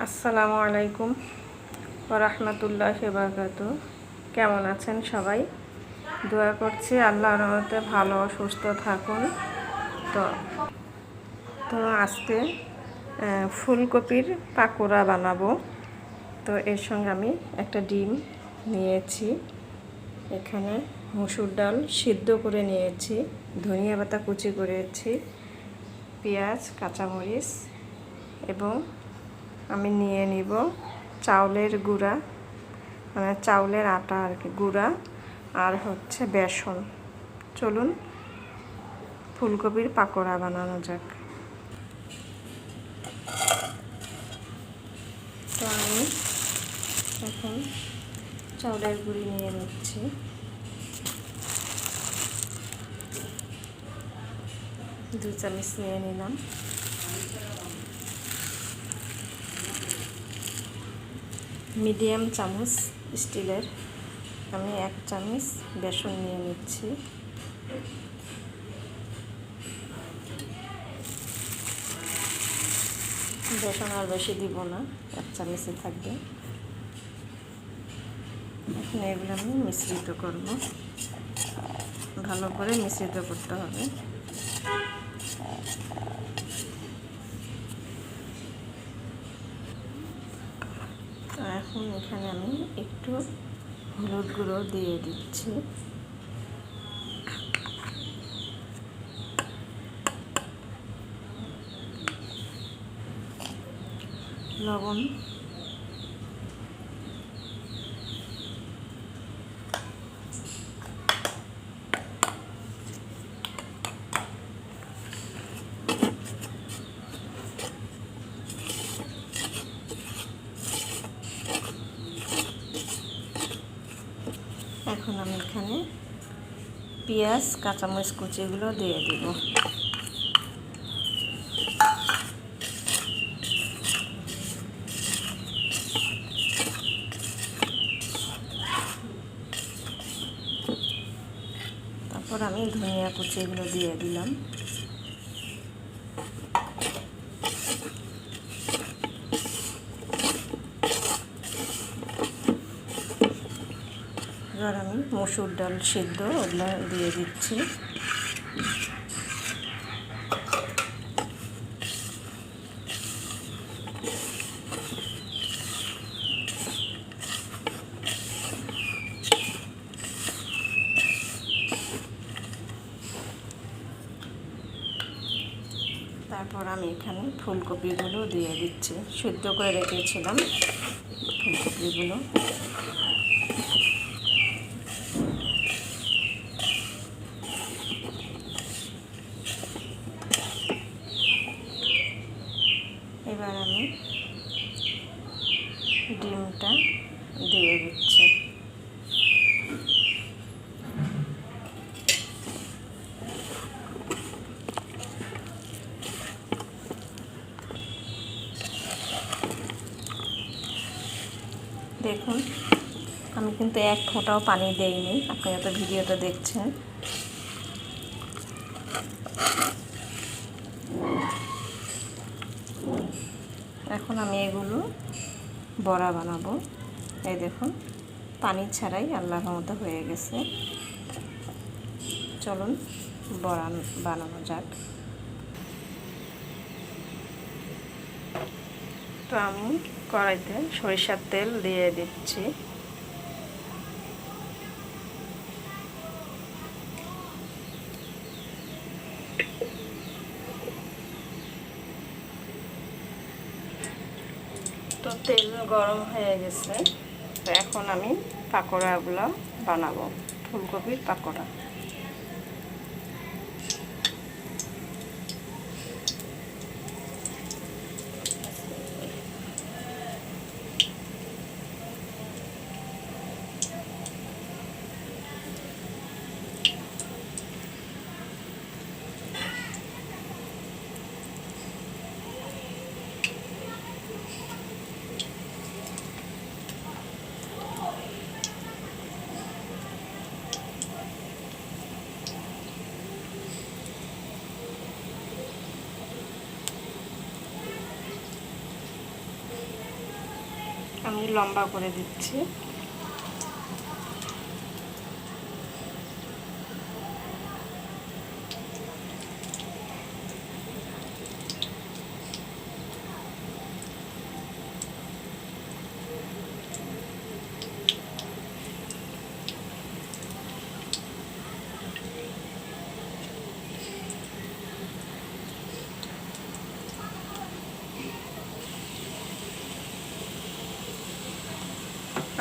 আসসালামু আলাইকুম রহমতুল্লাহ বারকাত কেমন আছেন সবাই? দোয়া করছি, আল্লাহর রহমতে ভালো সুস্থ থাকুন। তো তো আজকে ফুলকপির পাকোড়া বানাবো। তো এর সঙ্গে আমি একটা ডিম নিয়েছি। এখানে মুসুর ডাল সিদ্ধ করে নিয়েছি, ধনিয়া পাতা কুচি করেছি, পেঁয়াজ, কাঁচামরিচ এবং আমি নিয়ে নিব চাউলের গুঁড়া মানে চাউলের আটা আর কি, গুঁড়া আর হচ্ছে বেসন। চলুন ফুলকপির পাকোড়া বানানো যাক। তো আমি এখন চাউলের গুঁড়ি নিয়ে নিচ্ছি। দু চামচ নিয়ে নিলাম। মিডিয়াম চামচ স্টিলের। আমি এক চামচ বেসন নিয়ে নিচ্ছি। বেসন আর বেশি দিব না, এক চামচে থাকবে। এখন এগুলো আমি মিশ্রিত করব। ভালো করে মিশ্রিত করতে হবে। তো এখন এখানে আমি একটু হলুদ গুঁড়ো দিয়ে দিচ্ছি। লবণ এখন আমি এখানে পেঁয়াজ কাঁচামরিচ কুচিগুলো দিয়ে দিব। তারপর আমি ধনিয়া কুচিগুলো দিয়ে দিলাম। এবার আমি মসুর ডাল সিদ্ধ ওগুলো দিয়ে দিচ্ছি। তারপর আমি এখানে ফুলকপিগুলো দিয়ে দিচ্ছি। সিদ্ধ করে রেখেছিলাম ফুলকপিগুলো এবার আমি ডিমটা দিয়ে দিচ্ছি দেখুন। আমি কিন্তু এক ফোঁটাও পানি দেইনি আপনারা তো ভিডিওটা দেখছেন। এখন আমি এগুলো বড়া বানাবো। এই দেখুন, পানি ছাড়াই আল্লাহর মতো হয়ে গেছে। চলুন, বড়া বানানো যাক। তো আমি কড়াইতে সরিষার তেল দিয়ে দিচ্ছি। তো তেল গরম হয়ে গেছে। তো এখন আমি পাকোড়াগুলো বানাবো, ফুলকপির পাকোড়া। আমি লম্বা করে দিচ্ছি।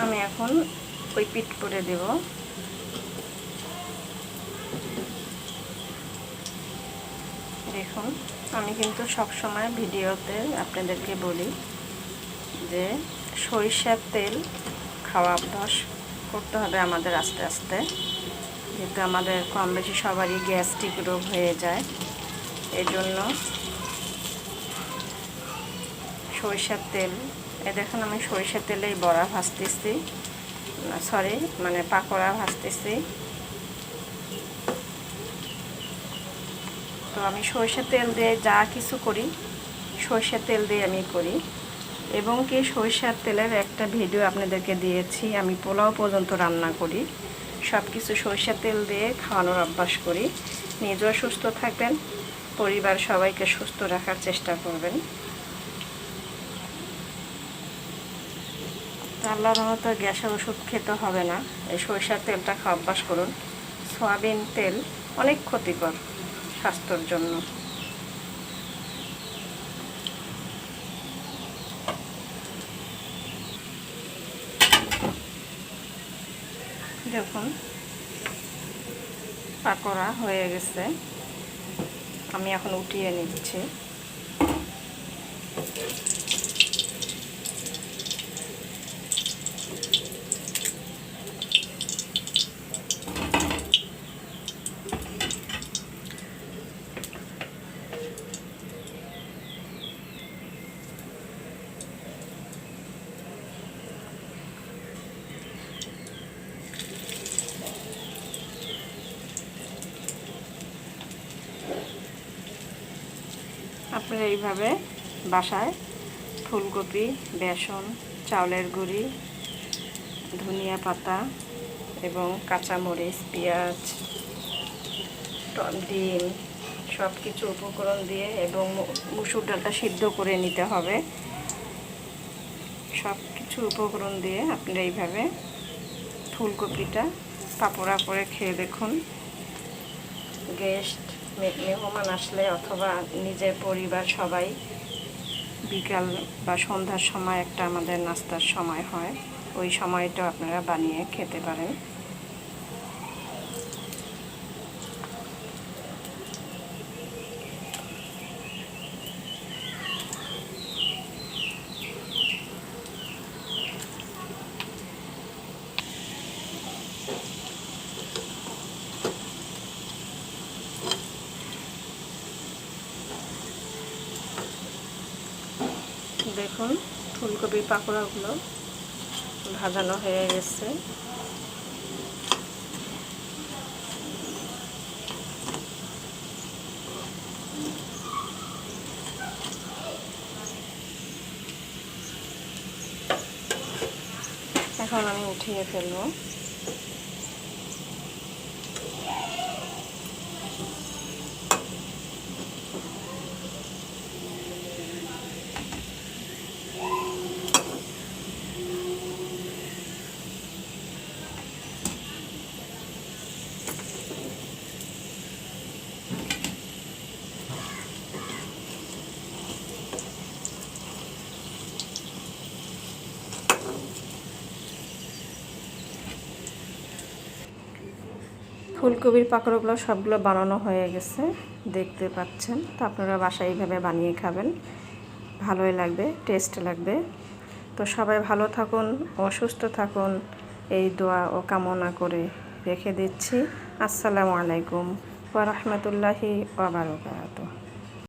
আমি এখন ওই পিট করে দেব। দেখুন, আমি কিন্তু সব সময় ভিডিওতে আপনাদেরকে বলি যে সরিষার তেল খাওয়া অভ্যাস করতে হবে আমাদের আস্তে আস্তে। যেহেতু আমাদের কম বেশি সবারই গ্যাস্ট্রিক রোগ হয়ে যায় এই জন্য সরিষার তেল এ দেখুন, আমি সরিষার তেলেই বড়া ভাজতেছি। সরি মানে পাকোড়া ভাজতেছি। তো আমি সরষের তেল দিয়ে যা কিছু করি, সরষের তেল দিয়ে আমি করি। এবং কি সরিষার তেলের একটা ভিডিও আপনাদেরকে দিয়েছি, আমি পোলাও পর্যন্ত রান্না করি। সব কিছু সরিষার তেল দিয়ে খাওয়ানোর অভ্যাস করি। নিজেও সুস্থ থাকবেন, পরিবার সবাইকে সুস্থ রাখার চেষ্টা করবেন। আল্লাহ রহমত গ্যাসের ওষুধ খেতে হবে না। এই সরিষার তেলটা খাওয়া অভ্যাস করুন। সয়াবিন তেল অনেক ক্ষতিকর স্বাস্থ্যর জন্য। দেখুন পাকোড়া হয়ে গেছে। আমি এখন উঠিয়ে নিচ্ছি। আপনারা এইভাবে বাসায় ফুলকপি, বেসন, চাউলের গুঁড়ি, ধনিয়া পাতা এবং কাঁচামরিচ, পেঁয়াজ ডিম সব কিছু উপকরণ দিয়ে এবং মুসুর ডালটা সিদ্ধ করে নিতে হবে। সব কিছু উপকরণ দিয়ে আপনারা এইভাবে ফুলকপিটা পাপড়া করে খেয়ে দেখুন। গেস্ট মেহমান আসলে অথবা নিজের পরিবার সবাই বিকাল বা সন্ধ্যার সময় একটা আমাদের নাস্তার সময় হয়। ওই সময়টা আপনারা বানিয়ে খেতে পারেন। দেখুন ফুলকপির পাকোড়াগুলো ভাজানো হয়ে গেছে। এখন আমি উঠিয়ে ফেলব। ফুলকপির পাকড়গুলো সবগুলো বানানো হয়ে গেছে, দেখতে পাচ্ছেন। তো আপনারা বাসায় এইভাবে বানিয়ে খাবেন। ভালোই লাগবে, টেস্ট লাগবে। তো সবাই ভালো থাকুন অসুস্থ থাকুন, এই দোয়া ও কামনা করে রেখে দিচ্ছি। আসসালামু আলাইকুম ওয়া বারাকাতুহু।